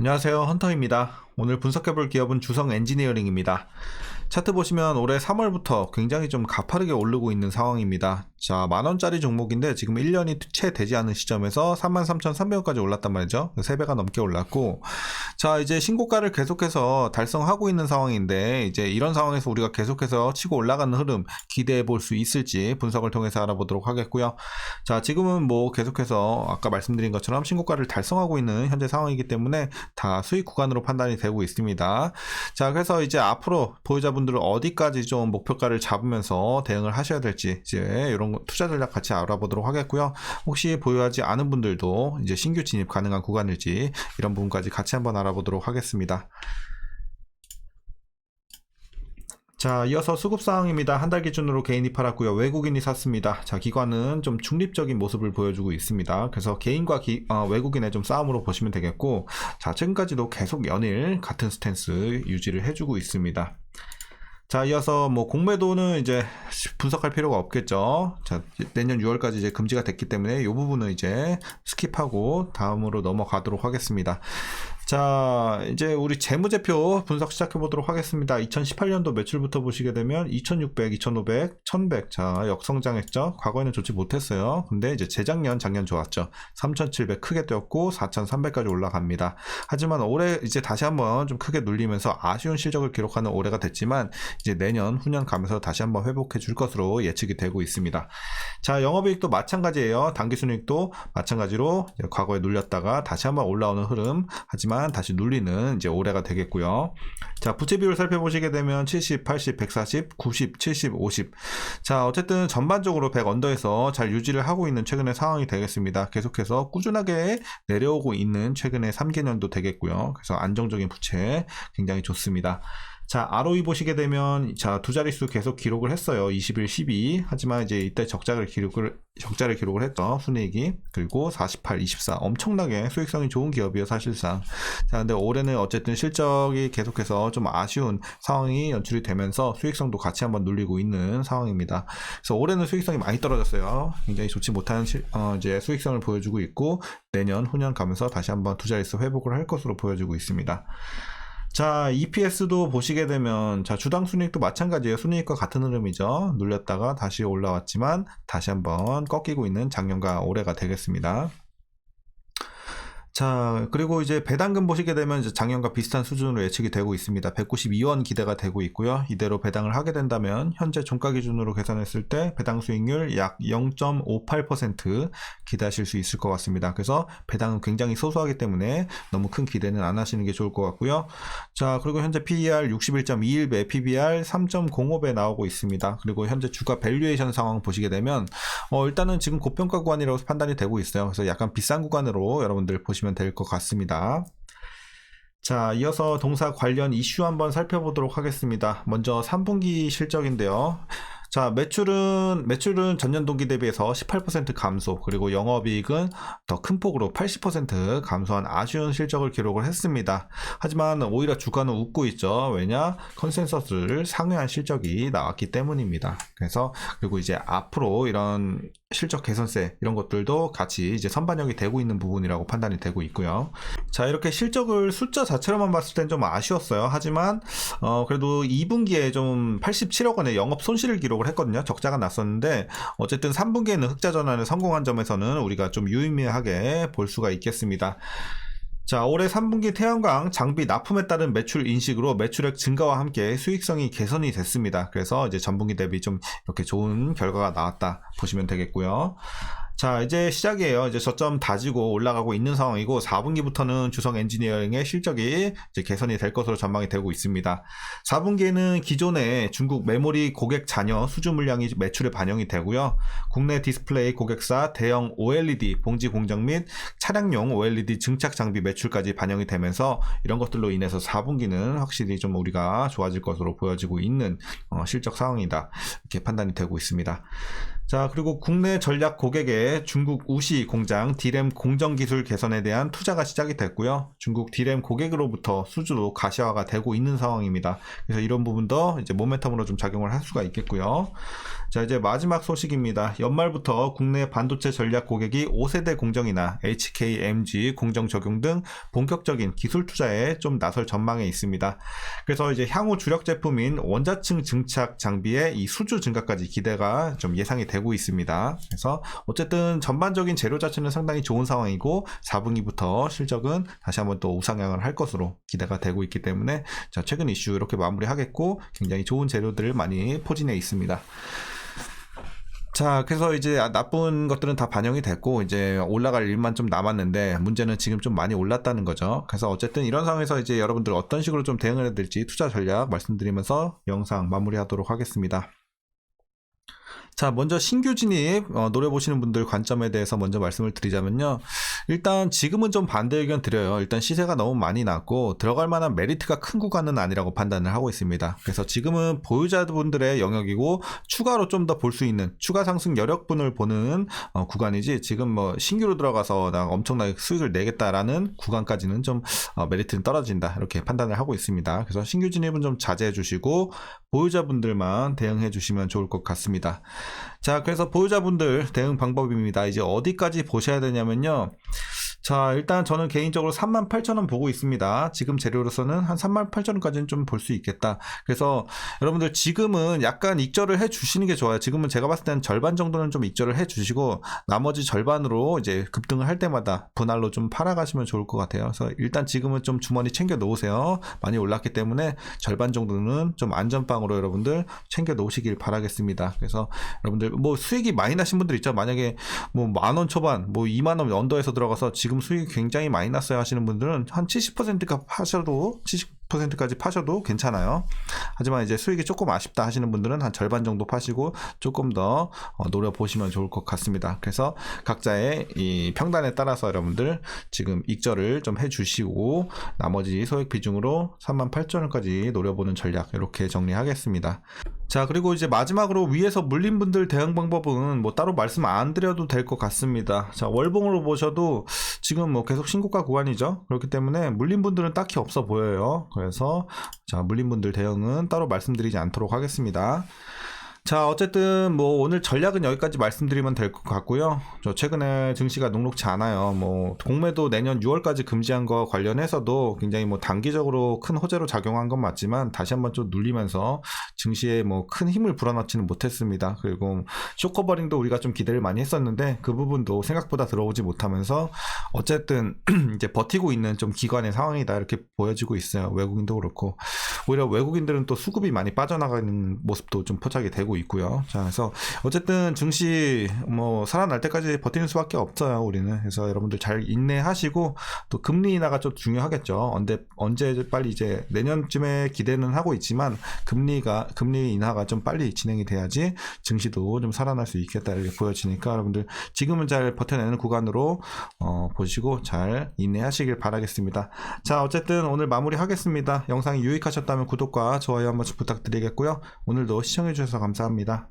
안녕하세요. 헌터입니다. 오늘 분석해볼 기업은 주성 엔지니어링입니다. 차트 보시면 올해 3월부터 굉장히 좀 가파르게 오르고 있는 상황입니다. 자, 만원짜리 종목인데 지금 1년이 채 되지 않은 시점에서 33,300원까지 올랐단 말이죠. 3배가 넘게 올랐고, 자, 이제 신고가를 계속해서 달성하고 있는 상황인데, 이제 이런 상황에서 우리가 계속해서 치고 올라가는 흐름 기대해 볼 수 있을지 분석을 통해서 알아보도록 하겠고요. 자, 지금은 뭐 계속해서 아까 말씀드린 것처럼 신고가를 달성하고 있는 현재 상황이기 때문에 다 수익 구간으로 판단이 되고 있습니다. 자, 그래서 이제 앞으로 보유자분 들은 어디까지 좀 목표가를 잡으면서 대응을 하셔야 될지 이제 이런 거 투자 전략 같이 알아보도록 하겠고요. 혹시 보유하지 않은 분들도 이제 신규 진입 가능한 구간일지 이런 부분까지 같이 한번 알아보도록 하겠습니다. 자, 이어서 수급 상황입니다. 한 달 기준으로 개인이 팔았고요. 외국인이 샀습니다. 자, 기관은 좀 중립적인 모습을 보여주고 있습니다. 그래서 개인과 기- 어, 외국인의 좀 싸움으로 보시면 되겠고, 자, 지금까지도 계속 연일 같은 스탠스 유지를 해주고 있습니다. 자, 이어서 뭐 공매도는 이제 분석할 필요가 없겠죠. 자, 내년 6월까지 이제 금지가 됐기 때문에 이 부분은 이제 스킵하고 다음으로 넘어가도록 하겠습니다. 자, 이제 우리 재무제표 분석 시작해 보도록 하겠습니다. 2018년도 매출부터 보시게 되면 2600, 2500, 1100. 자, 역성장했죠. 과거에는 좋지 못했어요. 근데 이제 재작년, 작년 좋았죠. 3700 크게 뛰었고 4300까지 올라갑니다. 하지만 올해 이제 다시 한번 좀 크게 눌리면서 아쉬운 실적을 기록하는 올해가 됐지만 이제 내년, 후년 가면서 다시 한번 회복해 줄 것으로 예측이 되고 있습니다. 자, 영업이익도 마찬가지예요. 단기순이익도 마찬가지로 과거에 눌렸다가 다시 한번 올라오는 흐름. 하지만 다시 눌리는 이제 올해가 되겠고요. 자, 부채 비율 살펴보시게 되면 70, 80, 140, 90, 70, 50. 자, 어쨌든 전반적으로 100 언더에서 잘 유지를 하고 있는 최근의 상황이 되겠습니다. 계속해서 꾸준하게 내려오고 있는 최근의 3개년도 되겠고요. 그래서 안정적인 부채 굉장히 좋습니다. 자, ROE 보시게 되면, 자, 두 자릿수 계속 기록을 했어요. 21, 12. 하지만 이제 이때 적자를 기록을, 적자를 기록을 했죠. 순이익이. 그리고 48, 24. 엄청나게 수익성이 좋은 기업이에요, 사실상. 자, 근데 올해는 어쨌든 실적이 계속해서 좀 아쉬운 상황이 연출이 되면서 수익성도 같이 한번 눌리고 있는 상황입니다. 그래서 올해는 수익성이 많이 떨어졌어요. 굉장히 좋지 못한 실, 어, 이제 수익성을 보여주고 있고, 내년, 후년 가면서 다시 한번 두 자릿수 회복을 할 것으로 보여지고 있습니다. 자, EPS도 보시게 되면, 자, 주당 순이익도 마찬가지예요. 순이익과 같은 흐름이죠. 눌렸다가 다시 올라왔지만, 다시 한번 꺾이고 있는 작년과 올해가 되겠습니다. 자, 그리고 이제 배당금 보시게 되면 이제 작년과 비슷한 수준으로 예측이 되고 있습니다. 192원 기대가 되고 있고요. 이대로 배당을 하게 된다면 현재 종가 기준으로 계산했을 때 배당 수익률 약 0.58% 기대하실 수 있을 것 같습니다. 그래서 배당은 굉장히 소소하기 때문에 너무 큰 기대는 안 하시는 게 좋을 것 같고요. 자, 그리고 현재 PER 61.21배, PBR 3.05배 나오고 있습니다. 그리고 현재 주가 밸류에이션 상황 보시게 되면 어, 일단은 지금 고평가 구간이라고 판단이 되고 있어요. 그래서 약간 비싼 구간으로 여러분들 보시면 될 것 같습니다. 자, 이어서 동사 관련 이슈 한번 살펴보도록 하겠습니다. 먼저 3분기 실적인데요. 자, 매출은, 매출은 전년 동기 대비해서 18% 감소, 그리고 영업이익은 더 큰 폭으로 80% 감소한 아쉬운 실적을 기록을 했습니다. 하지만 오히려 주가는 웃고 있죠. 왜냐? 컨센서스를 상회한 실적이 나왔기 때문입니다. 그래서, 그리고 이제 앞으로 이런 실적 개선세, 이런 것들도 같이 이제 선반영이 되고 있는 부분이라고 판단이 되고 있고요. 자, 이렇게 실적을 숫자 자체로만 봤을 땐 좀 아쉬웠어요. 하지만, 어, 그래도 2분기에 좀 87억 원의 영업 손실을 기록을 했거든요. 적자가 났었는데, 어쨌든 3분기에는 흑자 전환에 성공한 점에서는 우리가 좀 유의미하게 볼 수가 있겠습니다. 자, 올해 3분기 태양광 장비 납품에 따른 매출 인식으로 매출액 증가와 함께 수익성이 개선이 됐습니다. 그래서 이제 전분기 대비 좀 이렇게 좋은 결과가 나왔다 보시면 되겠고요. 자, 이제 시작이에요. 이제 저점 다지고 올라가고 있는 상황이고 4분기부터는 주성 엔지니어링의 실적이 이제 개선이 될 것으로 전망이 되고 있습니다. 4분기에는 기존의 중국 메모리 고객 잔여 수주 물량이 매출에 반영이 되고요. 국내 디스플레이 고객사 대형 OLED 봉지 공정 및 차량용 OLED 증착 장비 매출까지 반영이 되면서 이런 것들로 인해서 4분기는 확실히 좀 우리가 좋아질 것으로 보여지고 있는 어, 실적 상황이다. 이렇게 판단이 되고 있습니다. 자, 그리고 국내 전략 고객의 중국 우시 공장 디램 공정 기술 개선에 대한 투자가 시작이 됐고요. 중국 디램 고객으로부터 수주로 가시화가 되고 있는 상황입니다. 그래서 이런 부분도 이제 모멘텀으로 좀 작용을 할 수가 있겠고요. 자, 이제 마지막 소식입니다. 연말부터 국내 반도체 전략 고객이 5세대 공정이나 HKMG 공정 적용 등 본격적인 기술 투자에 좀 나설 전망에 있습니다. 그래서 이제 향후 주력 제품인 원자층 증착 장비의 이 수주 증가까지 기대가 좀 예상이 되고 있습니다. 그래서 어쨌든 전반적인 재료 자체는 상당히 좋은 상황이고 4분기부터 실적은 다시 한번 또 우상향을 할 것으로 기대가 되고 있기 때문에 자, 최근 이슈 이렇게 마무리하겠고 굉장히 좋은 재료들을 많이 포진해 있습니다. 자, 그래서 이제 아, 나쁜 것들은 다 반영이 됐고, 이제 올라갈 일만 좀 남았는데, 문제는 지금 좀 많이 올랐다는 거죠. 그래서 어쨌든 이런 상황에서 이제 여러분들 어떤 식으로 좀 대응을 해야 될지 투자 전략 말씀드리면서 영상 마무리하도록 하겠습니다. 자, 먼저 신규 진입 어, 노려보시는 분들 관점에 대해서 먼저 말씀을 드리자면요. 일단 지금은 좀 반대 의견 드려요. 일단 시세가 너무 많이 났고 들어갈 만한 메리트가 큰 구간은 아니라고 판단을 하고 있습니다. 그래서 지금은 보유자분들의 영역이고 추가로 좀 더 볼 수 있는 추가 상승 여력분을 보는 어, 구간이지 지금 뭐 신규로 들어가서 나 엄청나게 수익을 내겠다라는 구간까지는 좀 어, 메리트는 떨어진다 이렇게 판단을 하고 있습니다. 그래서 신규 진입은 좀 자제해 주시고 보유자분들만 대응해 주시면 좋을 것 같습니다. 자, 그래서 보유자분들 대응 방법입니다. 이제 어디까지 보셔야 되냐면요. 자, 일단 저는 개인적으로 38,000원 보고 있습니다. 지금 재료로서는 한 38,000원까지는 좀 볼 수 있겠다. 그래서 여러분들 지금은 약간 익절을 해 주시는 게 좋아요. 지금은 제가 봤을 때는 절반 정도는 좀 익절을 해 주시고 나머지 절반으로 이제 급등을 할 때마다 분할로 좀 팔아 가시면 좋을 것 같아요. 그래서 일단 지금은 좀 주머니 챙겨 놓으세요. 많이 올랐기 때문에 절반 정도는 좀 안전빵 으로 여러분들 챙겨 놓으시길 바라겠습니다. 그래서 여러분들 뭐 수익이 많이 나신 분들 있죠. 만약에 뭐 만 원 초반, 뭐 2만 원 언더에서 들어가서 지금 수익이 굉장히 많이 났어요 하시는 분들은 한 70%가 파셔도 70% 까지 파셔도 괜찮아요. 하지만 이제 수익이 조금 아쉽다 하시는 분들은 한 절반 정도 파시고 조금 더 어, 노려보시면 좋을 것 같습니다. 그래서 각자의 이 평단에 따라서 여러분들 지금 익절을 좀 해주시고 나머지 소액 비중으로 38,000원까지 노려보는 전략 이렇게 정리하겠습니다. 자, 그리고 이제 마지막으로 위에서 물린 분들 대응 방법은 뭐 따로 말씀 안 드려도 될 것 같습니다. 자, 월봉으로 보셔도 지금 뭐 계속 신고가 구간이죠. 그렇기 때문에 물린 분들은 딱히 없어 보여요. 그래서 자, 물린 분들 대응은 따로 말씀드리지 않도록 하겠습니다. 자, 어쨌든 뭐 오늘 전략은 여기까지 말씀드리면 될 것 같고요. 저 최근에 증시가 녹록치 않아요. 뭐 공매도 내년 6월까지 금지한 거 관련해서도 굉장히 뭐 단기적으로 큰 호재로 작용한 건 맞지만 다시 한번 좀 눌리면서 증시에 뭐 큰 힘을 불어넣지는 못했습니다. 그리고 쇼커버링도 우리가 좀 기대를 많이 했었는데 그 부분도 생각보다 들어오지 못하면서 어쨌든 이제 버티고 있는 좀 기관의 상황이다 이렇게 보여지고 있어요. 외국인도 그렇고 오히려 외국인들은 또 수급이 많이 빠져나가는 모습도 좀 포착이 되고 있고요. 자, 그래서 어쨌든 증시 뭐 살아날 때까지 버티는 수밖에 없어요. 우리는 그래서 여러분들 잘 인내하시고 또 금리 인하가 좀 중요하겠죠. 언제 언제 빨리 이제 내년쯤에 기대는 하고 있지만 금리가 금리 인하가 좀 빨리 진행이 돼야지 증시도 좀 살아날 수 있겠다 이렇게 보여지니까 여러분들 지금은 잘 버텨내는 구간으로 어, 보시고 잘 인내하시길 바라겠습니다. 자, 어쨌든 오늘 마무리하겠습니다. 영상이 유익하셨다면 구독과 좋아요 한 번씩 부탁드리겠고요. 오늘도 시청해주셔서 감사합니다.